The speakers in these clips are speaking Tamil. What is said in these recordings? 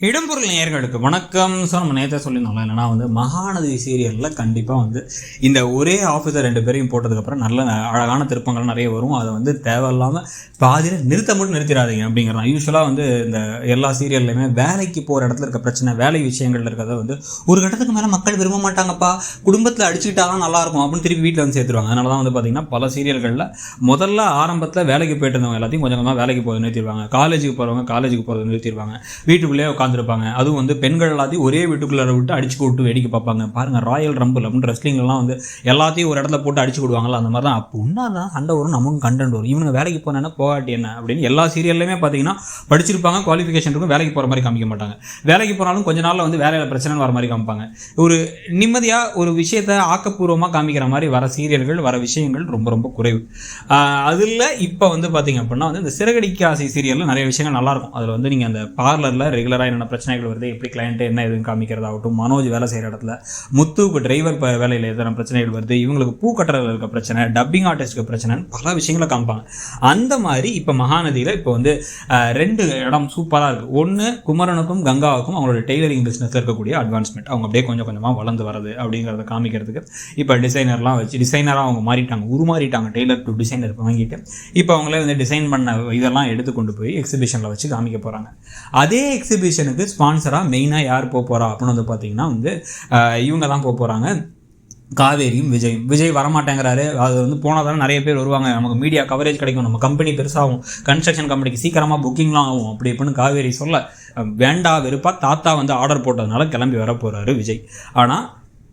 இடம்பொருள் நேயர்களுக்கு வணக்கம். ஸோ நம்ம நேற்று சொல்லியிருந்தோம்ல என்னன்னா வந்து மகாநதி சீரியலில் கண்டிப்பாக வந்து இந்த ஒரே ஆஃபீஸர் ரெண்டு பேரையும் போட்டதுக்கப்புறம் நல்ல அழகான திருப்பங்கள் நிறைய வரும். அதை வந்து தேவையில்லாமல் பாதியில் நிறுத்த மட்டும் நிறுத்திடாதீங்க அப்படிங்கிறதான் யூஸ்வலாக வந்து இந்த எல்லா சீரியல்லையுமே வேலைக்கு போகிற இடத்துல இருக்க பிரச்சனை வேலை விஷயங்கள் இருக்கிறத வந்து ஒரு கட்டத்துக்கு மேலே மக்கள் விரும்ப மாட்டாங்கப்பா. குடும்பத்தில் அடிச்சுக்கிட்டாதான் நல்லாயிருக்கும் அப்படின்னு திருப்பி வீட்டில் வந்து சேர்த்துருவாங்க. அதனால தான் வந்து பார்த்தீங்கன்னா பல சீரியல்களில் முதல்ல ஆரம்பத்தில் வேலைக்கு போயிட்டு இருந்தவங்க எல்லாத்தையும் கொஞ்சம் கொஞ்சமாக வேலைக்கு போகிறது நிறுத்திடுவாங்க. காலேஜுக்கு போகிறவங்க காலேஜுக்கு போகிறது நிறுத்திடுவாங்க. வீட்டுக்குள்ளேயே உட்காந்துருப்பாங்க அதுவும் வந்து பெண்கள் எல்லாத்தையும் ஒரே வீட்டுக்குள்ளே விட்டு அடிச்சு விட்டு வேடிக்கை பார்ப்பாங்க. பாருங்கள் ராயல் ரம்பிள் அப்படின்னு ரெஸ்லிங்லாம் வந்து எல்லாத்தையும் ஒரு இடத்துல போட்டு அடிச்சு விடுவாங்களா அந்த மாதிரி தான் அப்போ தான் சண்டை வரும் நமக்கும் கண்டென்ட் வரும். இவனுங்க வேலைக்கு போனேன்னா போகாட்டி என்ன அப்படின்னு எல்லா சீரியல்லையுமே பார்த்தீங்கன்னா படிச்சிருப்பாங்க குவாலிஃபிகேஷன் இருக்கும் வேலைக்கு போகிற மாதிரி காமிக்க மாட்டாங்க. வேலைக்கு போனாலும் கொஞ்ச நாளில் வந்து வேலையில் பிரச்சனை வர மாதிரி காமிப்பாங்க. ஒரு நிம்மதியாக ஒரு விஷயத்தை ஆக்கப்பூர்வமாக காமிக்கிற மாதிரி வர சீரியல்கள் வர விஷயங்கள் ரொம்ப ரொம்ப குறைவு. அதில் இப்போ வந்து பார்த்தீங்க அப்படின்னா வந்து இந்த சிறகடிக்க ஆசை சீரியலில் நிறைய விஷயங்கள் நல்லாயிருக்கும். அதில் வந்து நீங்கள் அந்த பார்லரில் ரெகுலராக மாதிரியான பிரச்சனைகள் வருது எப்படி கிளைண்ட்டு என்ன எதுவும் காமிக்கிறதாகட்டும் மனோஜ் வேலை செய்கிற இடத்துல முத்துவுக்கு டிரைவர் வேலையில் எத்தனை பிரச்சனைகள் வருது இவங்களுக்கு பூ கட்டுறதுல இருக்க பிரச்சனை டப்பிங் ஆர்டிஸ்ட்க்கு பிரச்சனைன்னு பல விஷயங்களை காமிப்பாங்க. அந்த மாதிரி இப்போ மகாநதியில் இப்போ வந்து ரெண்டு இடம் சூப்பராக இருக்குது ஒன்று குமரனுக்கும் கங்காவுக்கும் அவங்களோட டெய்லரிங் பிஸ்னஸில் இருக்கக்கூடிய அட்வான்ஸ்மெண்ட் அவங்க அப்படியே கொஞ்சம் கொஞ்சமாக வளர்ந்து வரது அப்படிங்கிறத காமிக்கிறதுக்கு. இப்போ டிசைனர்லாம் வச்சு டிசைனராக அவங்க மாறிட்டாங்க உருமாறிட்டாங்க டெய்லர் டு டிசைனர் வாங்கிட்டு இப்போ அவங்களே வந்து டிசைன் பண்ண இதெல்லாம் எடுத்து கொண்டு போய் எக்ஸிபிஷனில் வச்சு காமிக்க போகிறாங்க அதே எக்ஸிபிஷன் ஃபங்க்ஷனுக்கு ஸ்பான்சராக மெயினாக யார் போக போகிறா அப்படின்னு வந்து பார்த்தீங்கன்னா வந்து இவங்க தான் போக போகிறாங்க காவேரியும் விஜயும். விஜய் வரமாட்டேங்கிறாரு. அது வந்து போனால் நிறைய பேர் வருவாங்க. நமக்கு மீடியா கவரேஜ் கிடைக்கும். நம்ம கம்பெனி பெருசாகும் கன்ஸ்ட்ரக்ஷன் கம்பெனிக்கு சீக்கிரமாக புக்கிங்லாம் ஆகும். அப்படி இப்படின்னு காவேரி சொல்ல வேண்டா வெறுப்பா தாத்தா வந்து ஆர்டர் போட்டதுனால கிளம்பி வர போகிறாரு விஜய். ஆனால்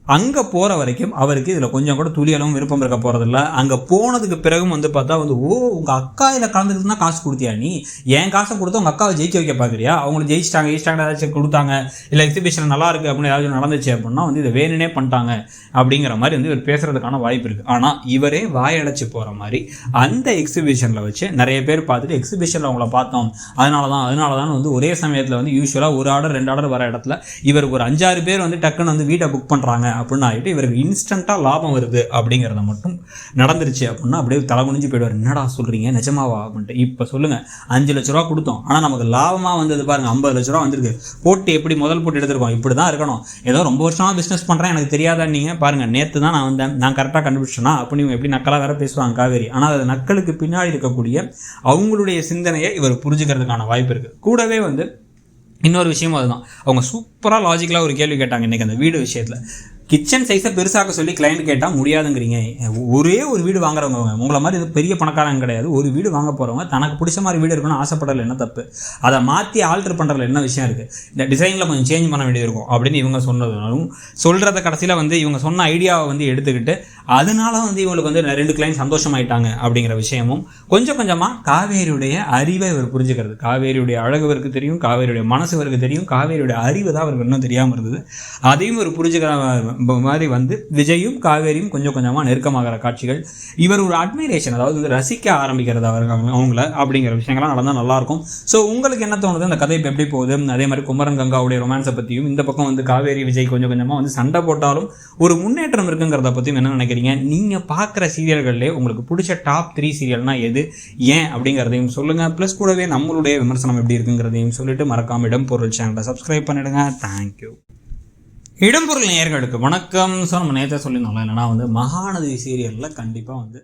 அங்கே போகிற வரைக்கும் அவருக்கு இதில் கொஞ்சம் கூட துளியளவும் விருப்பம் இருக்க போகிறதில்ல அங்கே போனதுக்கு பிறகும் வந்து பார்த்தா வந்து ஓ உங்கள் அக்கா இதில் கலந்துக்கிட்டு காசு கொடுத்தியா நீ? என் காசை கொடுத்து உங்கள் அக்காவை ஜெயிக்க வைக்க பார்க்குறியா? அவங்களை ஜெயிச்சிட்டாங்க ஜெயிச்சிட்டாங்க ஏதாச்சும் கொடுத்தாங்க. இல்லை எக்ஸிபிஷன் நல்லா இருக்குது அப்படின்னு ஏதாச்சும் நடந்துச்சு அப்படின்னா வந்து இதை வேணுனே பண்ணிட்டாங்க. அப்படிங்கிற மாதிரி வந்து இவர் பேசுகிறதுக்கான வாய்ப்பு இருக்குது ஆனால் இவரே வாயடைச்சு போகிற மாதிரி அந்த எக்ஸிபிஷனில் வச்சு நிறைய பேர் பார்த்துட்டு எக்ஸிபிஷனில் அவங்கள பார்த்தோம். அதனால தான் அதனால தான் வந்து ஒரே சமயத்தில் வந்து யூஸ்வலாக ஒரு ஆர்டர் ரெண்டு ஆர்டர் வர இடத்துல இவருக்கு ஒரு அஞ்சாறு பேர் வந்து டக்குன்னு வந்து வீட்டை புக் பண்ணுறாங்க அப்படின்னு ஆகிட்டு இவருக்கு இன்ஸ்டண்ட்டாக லாபம் வருது அப்படிங்கிறத மட்டும் நடந்துருச்சு அப்படின்னா அப்படியே தலை குனிஞ்சு போயிடுவார். என்னடா சொல்கிறீங்க நிஜமாவா? அப்படின்ட்டு. இப்போ சொல்லுங்கள் அஞ்சு லட்ச ரூபா கொடுத்தோம். ஆனால் நமக்கு லாபமாக வந்தது பாருங்க. ஐம்பது லட்ச ரூபா வந்திருக்கு. போட்டு எப்படி முதல் போட்டு எடுத்திருக்கோம்? இப்படி தான் இருக்கணும். ஏதோ ரொம்ப வருஷமாக பிஸ்னஸ் பண்ணுறேன் எனக்கு தெரியாதா நீங்கள் பாருங்கள் நேற்று தான் நான் வந்தேன். நான் கரெக்டாக கண்டுபிடிச்சேன்னா அப்படி இவங்க எப்படி நக்கலாக வேறு பேசுவாங்க காவேரி. ஆனால் அது நக்கலுக்கு பின்னாடி இருக்கக்கூடிய அவங்களுடைய சிந்தனையை இவர் புரிஞ்சுக்கிறதுக்கான வாய்ப்பு இருக்குது கூடவே வந்து இன்னொரு விஷயமும் அதுதான். அவங்க சூப்பராக லாஜிக்கலாக ஒரு கேள்வி கேட்டாங்க இன்றைக்கி அந்த வீடு விஷயத்தில். கிச்சன் சைஸை பெருசாக சொல்லி கிளைண்ட் கேட்டால் முடியாதுங்கிறீங்க. ஒரே ஒரு வீடு வாங்குறவங்க உங்களை மாதிரி இது பெரிய பணக்காரங்க கிடையாது. ஒரு வீடு வாங்க போகிறவங்க தனக்கு பிடிச்ச மாதிரி வீடு இருக்கணும்னு ஆசைப்படல என்ன தப்பு? அதை மாற்றி ஆல்டர் பண்ணுறதுல என்ன விஷயம் இருக்குது இந்த டிசைனில் கொஞ்சம் சேஞ்ச் பண்ண வேண்டியது இருக்கும் அப்படின்னு இவங்க சொன்னதுனாலும் சொல்கிறத கடைசியில் வந்து இவங்க சொன்ன ஐடியாவை வந்து எடுத்துக்கிட்டு அதனால வந்து இவங்களுக்கு வந்து ரெண்டு கிளைண்ட் சந்தோஷமாயிட்டாங்க அப்படிங்கிற விஷயமும் கொஞ்சம் கொஞ்சமாக காவேரியுடைய அறிவை இவர் புரிஞ்சுக்கிறது. காவேரியுடைய அழகு இவருக்கு தெரியும் காவேரியுடைய மனசு இவருக்கு தெரியும் காவேரியுடைய அறிவு தான் அவருக்கு இன்னும் தெரியாமல் இருந்தது. அதையும் ஒரு புரிஞ்சுக்கிற மாதிரி வந்து விஜயும் காவேரியும் கொஞ்சம் கொஞ்சமாக நெருக்கமாகிற காட்சிகள். இவர் ஒரு அட்மிரேஷன் அதாவது வந்து ரசிக்க ஆரம்பிக்கிறது அவர்கள் அவங்கள அப்படிங்கிற விஷயங்கள்லாம் நடந்தால் நல்லாயிருக்கும் ஸோ உங்களுக்கு என்ன தோணுது? அந்த கதை இப்போ எப்படி போகுது? அதே மாதிரி குமரன் கங்காவுடைய ரொமான்ஸை பற்றியும் இந்த பக்கம் வந்து காவேரி விஜய் கொஞ்சம் கொஞ்சமாக வந்து சண்டை போட்டாலும் ஒரு முன்னேற்றம் இருக்குங்கிறத பற்றியும் என்ன நினைக்கிறீங்க? நீங்கள் பார்க்குற சீரியல்கள்லேயே உங்களுக்கு பிடிச்ச டாப் த்ரீ சீரியல்னா எது? ஏன்? அப்படிங்கிறதையும் சொல்லுங்கள் ப்ளஸ் கூடவே நம்மளுடைய விமர்சனம் எப்படி இருக்குங்கிறதையும் சொல்லிட்டு மறக்காம இடம் பொருள் சேனலை சப்ஸ்கிரைப் பண்ணிடுங்க. தேங்க்யூ இடம்பொருள் நேயர்களுக்கு வணக்கம். ஸோ நம்ம நேற்று சொல்லியிருந்தோம்ல என்னன்னா வந்து மகாநதி சீரியலில் கண்டிப்பாக வந்து